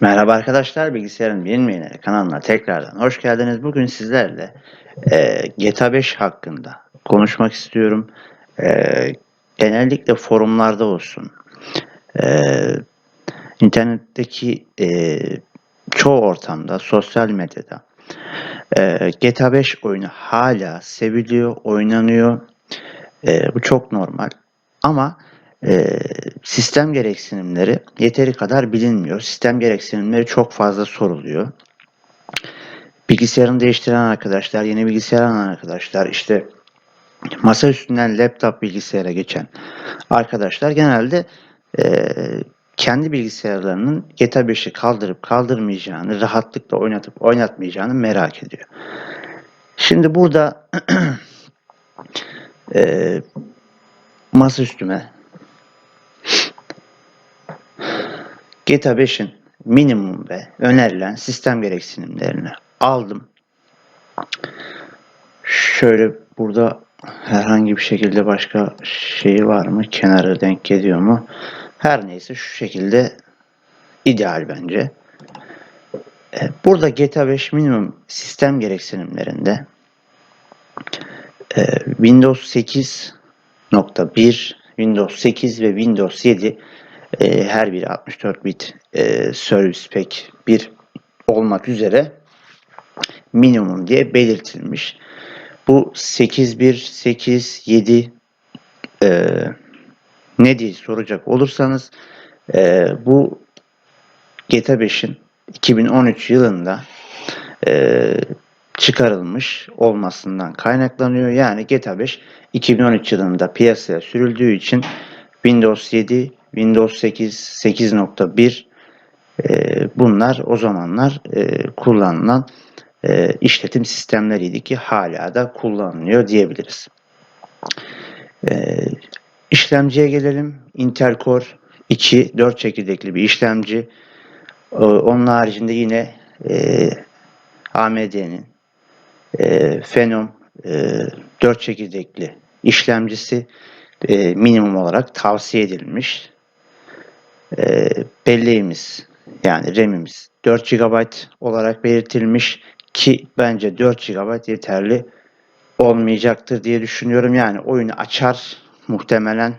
Merhaba arkadaşlar, Bilgisayarın Bilinmeyenleri kanalına tekrardan hoş geldiniz. Bugün sizlerle e, GTA 5 hakkında konuşmak istiyorum. E, genellikle forumlarda olsun, e, internetteki e, çoğu ortamda, sosyal medyada e, GTA 5 oyunu hala seviliyor, oynanıyor. E, bu çok normal. Ama e, sistem gereksinimleri yeteri kadar bilinmiyor. Sistem gereksinimleri çok fazla soruluyor. Bilgisayarını değiştiren arkadaşlar, yeni bilgisayar alan arkadaşlar, işte masa üstünden laptop bilgisayara geçen arkadaşlar genelde e, kendi bilgisayarlarının GTA 5'i kaldırıp kaldırmayacağını, rahatlıkla oynatıp oynatmayacağını merak ediyor. Şimdi burada e, masa GTA 5'in minimum ve önerilen sistem gereksinimlerini aldım. Şöyle burada herhangi bir şekilde başka şey var mı? Kenarı denk geliyor mu? Her neyse şu şekilde ideal bence. E, burada GTA 5 minimum sistem gereksinimlerinde e, Windows 8.1, Windows 8 ve Windows 7 e, her biri 64 bit e, service pack 1 olmak üzere minimum diye belirtilmiş. Bu 8.1, 8, 7 e, ne diye soracak olursanız e, bu GTA 5'in 2013 yılında e, çıkarılmış olmasından kaynaklanıyor. Yani GTA 5 2013 yılında piyasaya sürüldüğü için Windows 7 Windows 8, 8.1 e, bunlar o zamanlar e, kullanılan e, işletim sistemleriydi ki hala da kullanılıyor diyebiliriz. E, işlemciye gelelim. Intel Core 2 4 çekirdekli bir işlemci. E, onun haricinde yine e, AMD'nin e, Phenom e, 4 çekirdekli işlemcisi e, minimum olarak tavsiye edilmiş e, belleğimiz yani RAM'imiz 4 GB olarak belirtilmiş ki bence 4 GB yeterli olmayacaktır diye düşünüyorum. Yani oyunu açar muhtemelen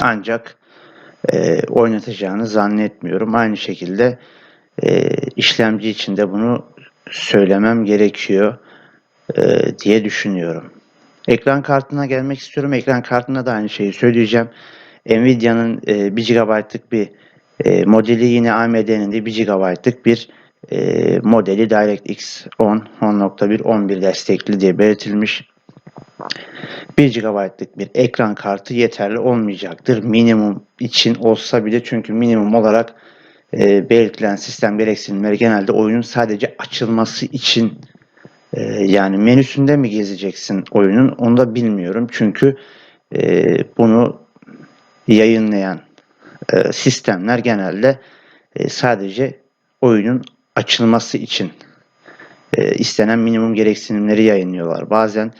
ancak e, oynatacağını zannetmiyorum. Aynı şekilde e, işlemci için de bunu söylemem gerekiyor e, diye düşünüyorum. Ekran kartına gelmek istiyorum. Ekran kartına da aynı şeyi söyleyeceğim. Nvidia'nın e, 1 GB'lık bir e, modeli yine AMD'nin de 1 GB'lık bir e, modeli DirectX 10, 10.1, 11 destekli diye belirtilmiş. 1 GB'lık bir ekran kartı yeterli olmayacaktır. Minimum için olsa bile çünkü minimum olarak e, belirtilen sistem gereksinimleri genelde oyunun sadece açılması için e, yani menüsünde mi gezeceksin oyunun onu da bilmiyorum. Çünkü e, bunu yayınlayan e, sistemler genelde e, sadece oyunun açılması için e, istenen minimum gereksinimleri yayınlıyorlar. Bazen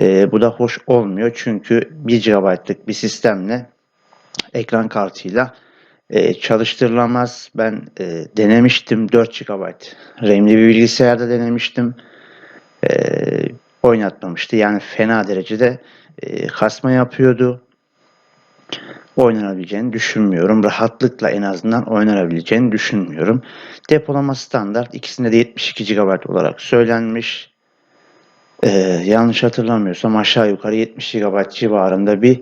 e, bu da hoş olmuyor çünkü 1 GB'lık bir sistemle ekran kartıyla e, çalıştırılamaz. Ben e, denemiştim 4 GB RAM'li bir bilgisayarda denemiştim. E, oynatmamıştı. Yani fena derecede e, kasma yapıyordu oynanabileceğini düşünmüyorum. Rahatlıkla en azından oynanabileceğini düşünmüyorum. Depolama standart. ikisinde de 72 GB olarak söylenmiş. Ee, yanlış hatırlamıyorsam aşağı yukarı 70 GB civarında bir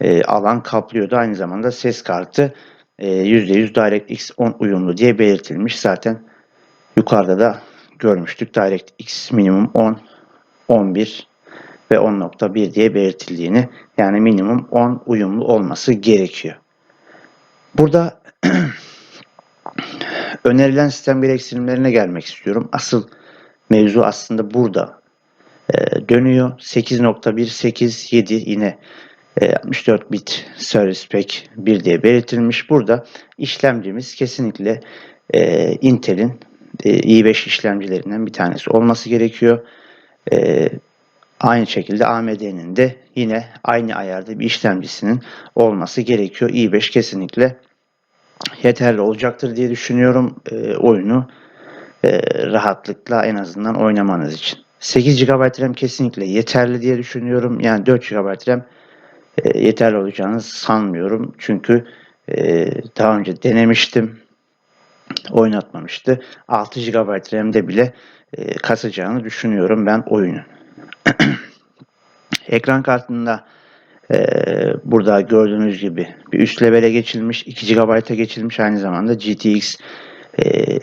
e, alan kaplıyordu. Aynı zamanda ses kartı e, %100 DirectX 10 uyumlu diye belirtilmiş. Zaten yukarıda da görmüştük. DirectX minimum 10, 11 ve 10.1 diye belirtildiğini yani minimum 10 uyumlu olması gerekiyor. Burada önerilen sistem gereksinimlerine gelmek istiyorum. Asıl mevzu aslında burada e, dönüyor. 8.187 yine e, 64 bit service pack 1 diye belirtilmiş. Burada işlemcimiz kesinlikle e, Intel'in e, i5 işlemcilerinden bir tanesi olması gerekiyor. E, Aynı şekilde AMD'nin de yine aynı ayarda bir işlemcisinin olması gerekiyor. i5 kesinlikle yeterli olacaktır diye düşünüyorum e, oyunu e, rahatlıkla en azından oynamanız için. 8 GB RAM kesinlikle yeterli diye düşünüyorum. Yani 4 GB RAM e, yeterli olacağını sanmıyorum. Çünkü e, daha önce denemiştim. Oynatmamıştı. 6 GB RAM'de bile e, kasacağını düşünüyorum ben oyunu. Ekran kartında e, burada gördüğünüz gibi bir üst levele geçilmiş. 2 GB'a geçilmiş. Aynı zamanda GTX e,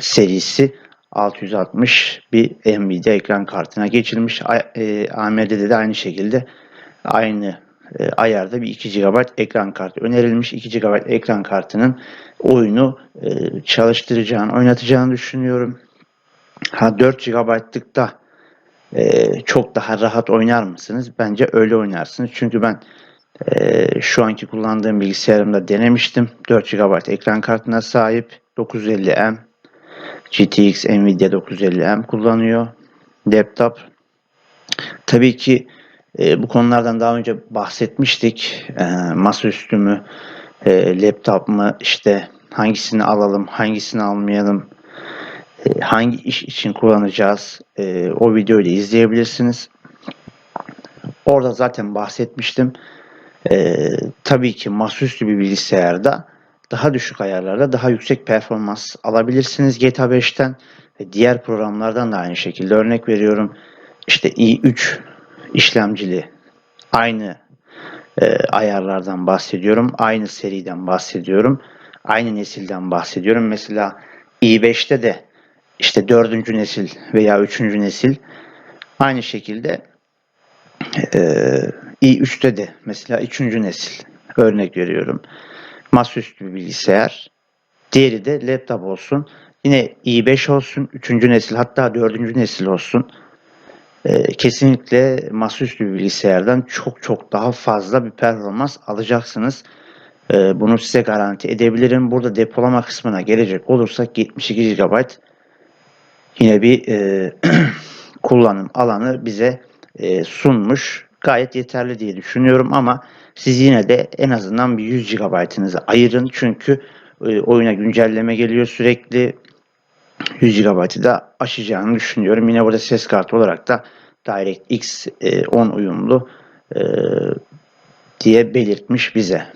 serisi 660 bir Nvidia ekran kartına geçilmiş. E, AMD'de de aynı şekilde aynı e, ayarda bir 2 GB ekran kartı önerilmiş. 2 GB ekran kartının oyunu e, çalıştıracağını, oynatacağını düşünüyorum. Ha 4 GB'lık da e, çok daha rahat oynar mısınız? Bence öyle oynarsınız. Çünkü ben e, şu anki kullandığım bilgisayarımda denemiştim. 4 GB ekran kartına sahip 950M GTX Nvidia 950M kullanıyor. Laptop. Tabii ki e, bu konulardan daha önce bahsetmiştik. E, masaüstü mü, e, laptop mu, işte hangisini alalım, hangisini almayalım, e, hangi iş için kullanacağız e, o videoyu da izleyebilirsiniz. Orada zaten bahsetmiştim. E, tabii ki masaüstü bir bilgisayarda daha düşük ayarlarda daha yüksek performans alabilirsiniz GTA 5'ten ve diğer programlardan da aynı şekilde örnek veriyorum. İşte i3 işlemcili aynı e, ayarlardan bahsediyorum. Aynı seriden bahsediyorum. Aynı nesilden bahsediyorum. Mesela i5'te de işte dördüncü nesil veya üçüncü nesil aynı şekilde e, i3'te de mesela üçüncü nesil örnek veriyorum. Masaüstü bir bilgisayar. Diğeri de laptop olsun. Yine i5 olsun. Üçüncü nesil hatta dördüncü nesil olsun. E, kesinlikle masaüstü bir bilgisayardan çok çok daha fazla bir performans alacaksınız. E, bunu size garanti edebilirim. Burada depolama kısmına gelecek olursak 72 GB yine bir e, kullanım alanı bize e, sunmuş. Gayet yeterli diye düşünüyorum ama siz yine de en azından bir 100 GB'ınızı ayırın. Çünkü e, oyuna güncelleme geliyor sürekli. 100 GB'ı da aşacağını düşünüyorum. Yine burada ses kartı olarak da DirectX e, 10 uyumlu e, diye belirtmiş bize.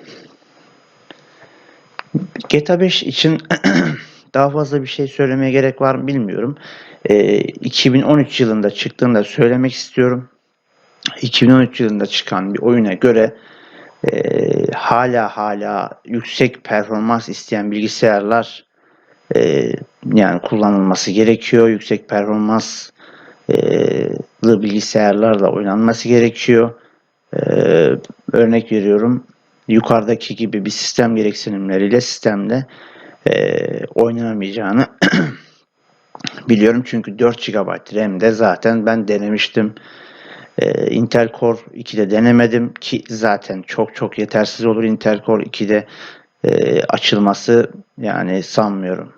GTA 5 için daha fazla bir şey söylemeye gerek var mı bilmiyorum. E, 2013 yılında çıktığında söylemek istiyorum. 2013 yılında çıkan bir oyuna göre e, hala hala yüksek performans isteyen bilgisayarlar e, yani kullanılması gerekiyor. Yüksek performanslı bilgisayarlarla oynanması gerekiyor. E, örnek veriyorum. Yukarıdaki gibi bir sistem gereksinimleriyle sistemde e, oynanamayacağını biliyorum. Çünkü 4 GB RAM'de zaten ben denemiştim. Ee, Intel Core 2'de denemedim ki zaten çok çok yetersiz olur Intel Core 2'de e, açılması yani sanmıyorum.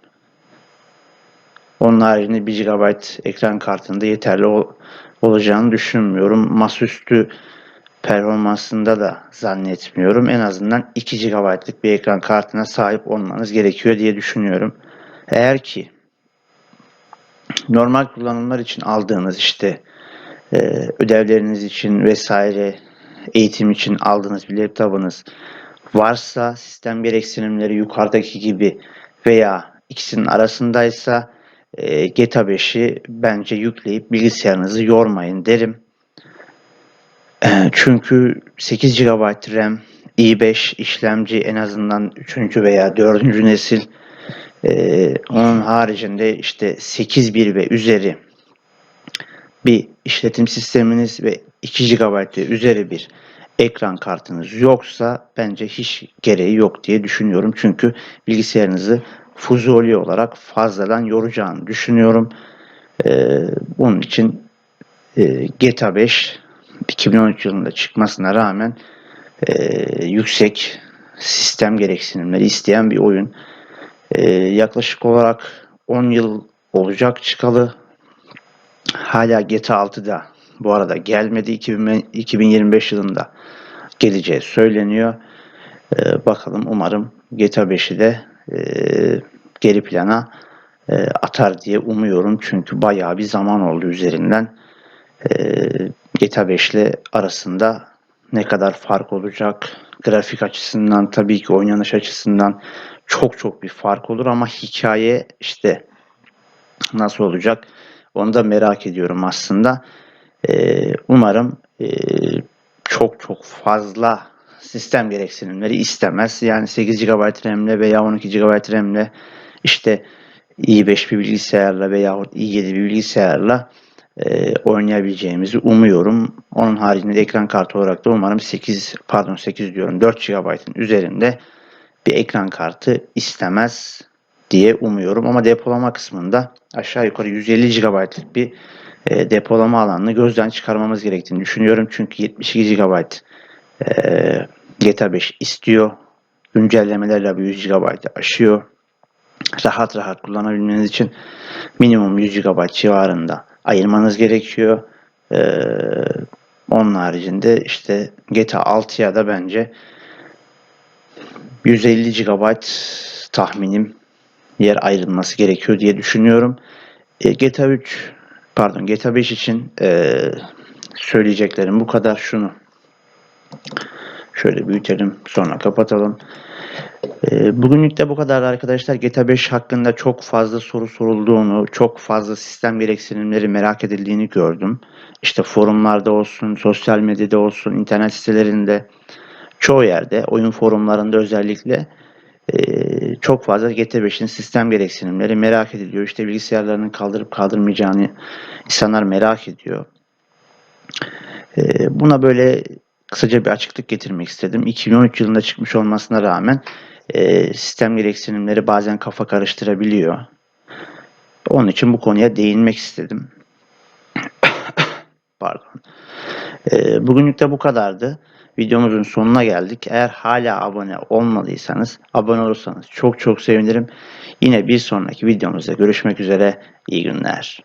Onun haricinde 1 GB ekran kartında yeterli ol, olacağını düşünmüyorum. Masaüstü performansında da zannetmiyorum. En azından 2 GB'lık bir ekran kartına sahip olmanız gerekiyor diye düşünüyorum. Eğer ki normal kullanımlar için aldığınız işte e, ödevleriniz için vesaire eğitim için aldığınız bir laptopunuz varsa sistem gereksinimleri yukarıdaki gibi veya ikisinin arasındaysa e, GTA 5'i bence yükleyip bilgisayarınızı yormayın derim. E, çünkü 8 GB RAM, i5 işlemci en azından 3. veya 4. nesil ee, onun haricinde işte 8.1 ve üzeri bir işletim sisteminiz ve 2 GB üzeri bir ekran kartınız yoksa bence hiç gereği yok diye düşünüyorum. Çünkü bilgisayarınızı fuzuli olarak fazladan yoracağını düşünüyorum. Ee, bunun için e, GTA 5 2013 yılında çıkmasına rağmen e, yüksek sistem gereksinimleri isteyen bir oyun. Ee, yaklaşık olarak 10 yıl olacak çıkalı. Hala GTA 6'da bu arada gelmedi. 2025 yılında geleceği söyleniyor. Ee, bakalım umarım GTA 5'i de e, geri plana e, atar diye umuyorum. Çünkü bayağı bir zaman oldu üzerinden. E, GTA 5 ile arasında ne kadar fark olacak? Grafik açısından tabii ki oynanış açısından çok çok bir fark olur ama hikaye işte nasıl olacak? Onu da merak ediyorum aslında. Ee, umarım e, çok çok fazla sistem gereksinimleri istemez. Yani 8 GB RAM'le veya 12 GB RAM'le işte i5 bir bilgisayarla veya i7 bir bilgisayarla e, oynayabileceğimizi umuyorum. Onun haricinde ekran kartı olarak da umarım 8 pardon 8 diyorum 4 GB'ın üzerinde bir ekran kartı istemez diye umuyorum. Ama depolama kısmında aşağı yukarı 150 GB'lık bir e, depolama alanını gözden çıkarmamız gerektiğini düşünüyorum. Çünkü 72 GB e, GTA 5 istiyor. Güncellemelerle bir 100 GB'ı aşıyor. Rahat rahat kullanabilmeniz için minimum 100 GB civarında ayırmanız gerekiyor. Ee, onun haricinde işte GTA 6'ya da bence 150 GB tahminim yer ayrılması gerekiyor diye düşünüyorum. E, GTA 3 pardon GTA 5 için e, söyleyeceklerim bu kadar şunu şöyle büyütelim sonra kapatalım. E, bugünlük de bu kadar arkadaşlar. GTA 5 hakkında çok fazla soru sorulduğunu, çok fazla sistem gereksinimleri merak edildiğini gördüm. İşte forumlarda olsun, sosyal medyada olsun, internet sitelerinde, çoğu yerde, oyun forumlarında özellikle e, çok fazla GTA 5'in sistem gereksinimleri merak ediliyor. İşte bilgisayarlarının kaldırıp kaldırmayacağını insanlar merak ediyor. E, buna böyle kısaca bir açıklık getirmek istedim. 2013 yılında çıkmış olmasına rağmen e, sistem gereksinimleri bazen kafa karıştırabiliyor. Onun için bu konuya değinmek istedim. Pardon. E, bugünlük de bu kadardı. Videomuzun sonuna geldik. Eğer hala abone olmadıysanız abone olursanız çok çok sevinirim. Yine bir sonraki videomuzda görüşmek üzere. İyi günler.